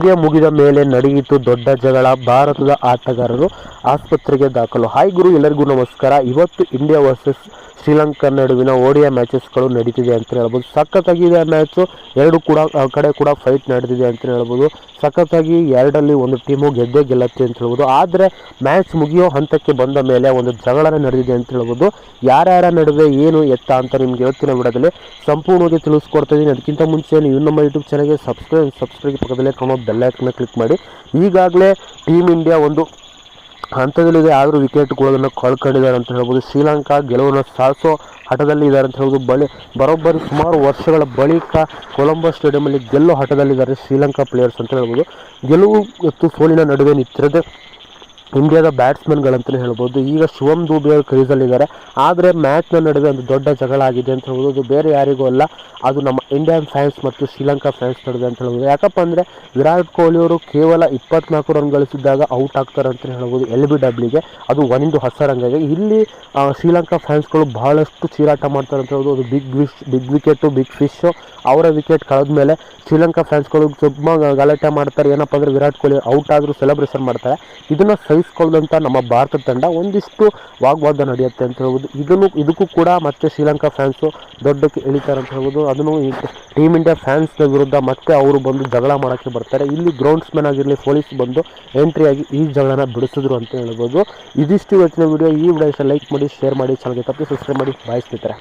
ಪಂದ್ಯ ಮುಗಿದ ಮೇಲೆ ನಡೆಯಿತು ದೊಡ್ಡ ಜಗಳ. ಭಾರತದ ಆಟಗಾರರು ಆಸ್ಪತ್ರೆಗೆ ದಾಖಲು. ಹಾಯ್ ಗುರು, ಎಲ್ಲರಿಗೂ ನಮಸ್ಕಾರ. ಇವತ್ತು ಇಂಡಿಯಾ ವರ್ಸಸ್ ಶ್ರೀಲಂಕಾ ನಡುವಿನ ಓಡಿಯಾ ಮ್ಯಾಚಸ್ಗಳು ನಡೀತಿದೆ ಅಂತ ಹೇಳ್ಬೋದು. ಸಖತ್ತಾಗಿದೆ ಮ್ಯಾಚು. ಎರಡು ಕೂಡ ಕಡೆ ಕೂಡ ಫೈಟ್ ನಡೆದಿದೆ ಅಂತ ಹೇಳ್ಬೋದು. ಸಖತ್ತಾಗಿ ಎರಡಲ್ಲಿ ಒಂದು ಟೀಮು ಗೆದ್ದೇ ಗೆಲ್ಲತ್ತೆ ಅಂತ ಹೇಳ್ಬೋದು. ಆದರೆ ಮ್ಯಾಚ್ ಮುಗಿಯೋ ಹಂತಕ್ಕೆ ಬಂದ ಮೇಲೆ ಒಂದು ಜಗಳ ನಡೆದಿದೆ ಅಂತ ಹೇಳ್ಬೋದು. ಯಾರ್ಯಾರ ನಡುವೆ ಏನು ಎತ್ತ ಅಂತ ನಿಮ್ಗೆ ಇವತ್ತಿನ ವಿಡದಲ್ಲಿ ಸಂಪೂರ್ಣವಾಗಿ ತಿಳಿಸ್ಕೊಡ್ತಾ ಇದ್ದೀನಿ. ಅದಕ್ಕಿಂತ ಮುಂಚೆ ನೀವು ನಮ್ಮ ಯೂಟ್ಯೂಬ್ ಚಾನಲ್ಗೆ ಸಬ್ಸ್ಕ್ರೈಬ್ ಸಬ್ಸ್ಕ್ರೈಬ್ ಪಕ್ಕದಲ್ಲೇ ಕಾಣೋ ಬೆಲ್ಲೈಕನ್ನ ಕ್ಲಿಕ್ ಮಾಡಿ. ಈಗಾಗಲೇ ಟೀಮ್ ಇಂಡಿಯಾ ಒಂದು ಹಂತದಲ್ಲಿದೆ, ಆದರೂ ವಿಕೆಟ್ಗಳನ್ನು ಕಳ್ಕೊಂಡಿದ್ದಾರೆ ಅಂತ ಹೇಳ್ಬೋದು. ಶ್ರೀಲಂಕಾ ಗೆಲುವನ್ನು ಸಾಧಿಸೋ ಹಠದಲ್ಲಿ ಇದ್ದಾರೆ ಅಂತ ಹೇಳ್ಬೋದು. ಬಳಿ ಬರೋಬ್ಬರಿ ಸುಮಾರು ವರ್ಷಗಳ ಬಳಿಕ ಕೊಲಂಬೋ ಸ್ಟೇಡಿಯಮಲ್ಲಿ ಗೆಲ್ಲೋ ಹಠದಲ್ಲಿದ್ದಾರೆ ಶ್ರೀಲಂಕಾ ಪ್ಲೇಯರ್ಸ್ ಅಂತ ಹೇಳ್ಬೋದು. ಗೆಲುವು ಮತ್ತು ಸೋಲಿನ ನಡುವೆ ನಿಂತಿರೋದೇ ಇಂಡಿಯಾದ ಬ್ಯಾಟ್ಸ್ಮನ್ಗಳಂತಲೇ ಹೇಳ್ಬೋದು. ಈಗ ಶಿವಮ್ ದೂಬೆ ಅವರು ಕ್ರೀಸಲ್ಲಿದ್ದಾರೆ. ಆದರೆ ಮ್ಯಾಚ್ನ ನಡುವೆ ಒಂದು ದೊಡ್ಡ ಜಗಳ ಆಗಿದೆ ಅಂತ ಹೇಳ್ಬೋದು. ಅದು ಬೇರೆ ಯಾರಿಗೂ ಅಲ್ಲ. ಅದು ನಮ್ಮ ಇಂಡಿಯನ್ ಫ್ಯಾನ್ಸ್ ಮತ್ತು ಶ್ರೀಲಂಕಾ ಫ್ಯಾನ್ಸ್ ನಡುವೆ ಅಂತ ಹೇಳ್ಬೋದು. ಯಾಕಪ್ಪ ಅಂದರೆ ವಿರಾಟ್ ಕೊಹ್ಲಿ ಅವರು ಕೇವಲ ಇಪ್ಪತ್ನಾಲ್ಕು ರನ್ ಗಳಿಸಿದ್ದಾಗ ಔಟ್ ಆಗ್ತಾರೆ ಅಂತ ಹೇಳ್ಬೋದು ಎಲ್ ಬಿ ಡಬ್ಲ್ಯೂಗೆ ಅದು ಒಂದು ಹೊಸ ರಂಗಾಗಿ ಇಲ್ಲಿ ಶ್ರೀಲಂಕಾ ಫ್ಯಾನ್ಸ್ಗಳು ಬಹಳಷ್ಟು ಚೀರಾಟ ಮಾಡ್ತಾರೆ ಅಂತ ಹೇಳ್ಬೋದು. ಅದು big wish big wicket big fish ಅವರ ವಿಕೆಟ್ ಕಳೆದ ಮೇಲೆ ಶ್ರೀಲಂಕಾ ಫ್ಯಾನ್ಸ್ಗಳು ತುಂಬ ಗಲಾಟೆ ಮಾಡ್ತಾರೆ. ಏನಪ್ಪ ಅಂದರೆ ವಿರಾಟ್ ಕೊಹ್ಲಿ ಔಟ್ ಆದರೂ ಸೆಲೆಬ್ರೇಷನ್ ಮಾಡ್ತಾರೆ. ಇದನ್ನು ಸಹಿಸ್ಕೊಳ್ಳದಂಥ ನಮ್ಮ ಭಾರತ ತಂಡ ಒಂದಿಷ್ಟು ವಾಗ್ವಾದ ನಡೆಯುತ್ತೆ ಅಂತ ಹೇಳ್ಬೋದು. ಇದನ್ನು ಇದಕ್ಕೂ ಕೂಡ ಮತ್ತೆ ಶ್ರೀಲಂಕಾ ಫ್ಯಾನ್ಸು ದೊಡ್ಡಕ್ಕೆ ಇಳಿತಾರೆ ಅಂತ ಹೇಳ್ಬೋದು. ಅದನ್ನು ಈ ಟೀಮ್ ಇಂಡಿಯಾ ಫ್ಯಾನ್ಸ್ನ ವಿರುದ್ಧ ಮತ್ತೆ ಅವರು ಬಂದು ಜಗಳ ಮಾಡೋಕ್ಕೆ ಬರ್ತಾರೆ. ಇಲ್ಲಿ ಗ್ರೌಂಡ್ಸ್ಮನ್ ಆಗಿರಲಿ ಪೊಲೀಸ್ ಬಂದು ಎಂಟ್ರಿ ಆಗಿ ಈ ಜಗಳನ ಬಿಡಿಸಿದ್ರು ಅಂತ ಹೇಳ್ಬೋದು. ಇದಿಷ್ಟು ಇವತ್ತಿನ ವಿಡಿಯೋ ಈ ವಿಡಿಯೋ ಲೈಕ್ ಮಾಡಿ ಶೇರ್ ಮಾಡಿ. ಚಾನಲ್ಗೆ ತಪ್ಪಿ ಸಬ್ಸ್ಕ್ರೈಬ್ ಮಾಡಿ. ಬಾಯಿಸ್ತಿದ್ದಾರೆ